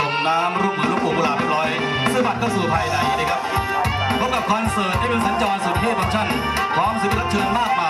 ส่งน้ำรูปเหมือนลูกปูกุหลาบเรียบร้อยซื้อบัตรเข้าสู่ภายในนะครับพบกับคอนเสิร์ตที่เป็นสัญจรสุดเทพฟังก์ชันพร้อมศิลปินรับเชิญมากมาย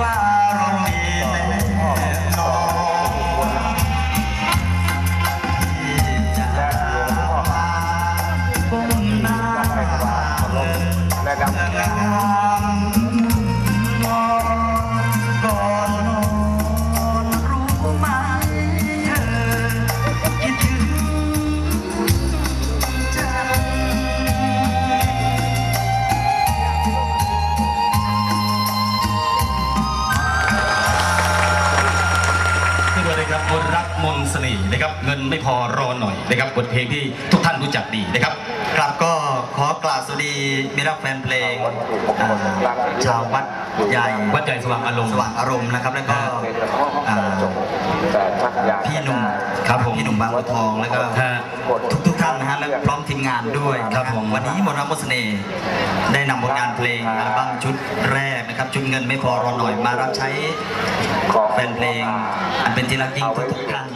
วาเรามีแน่นอนที่จะมาก้มหน้าและดับ มนต์รักมนต์เสน่ห์นะครับ เงินไม่พอรอหน่อยนะครับบทเพลงที่ทุกท่านรู้จักดีนะครับ ครับก็ขอกราบสวัสดีมิตรรักแฟนเพลงอ่าชาววัดใหญ่วัดใหญ่สว่างอารมณ์สว่างอารมณ์นะครับ แล้วก็อ่าแต่ชักยาพี่หนุ่มครับผมพี่หนุ่มบางบัวทองแล้วก็ฮะ ทุกทุกๆท่านนะฮะและพร้อมทีมงานด้วยนะครับผมวันนี้มนต์รักมนต์เสน่ห์ได้นำผลงานเพลงอัลบั้มชุดแรก นะครับชุดเงินไม่พอรอหน่อยมารับใช้แฟนเพลง อันเป็นที่รักยิ่งทุกๆท่าน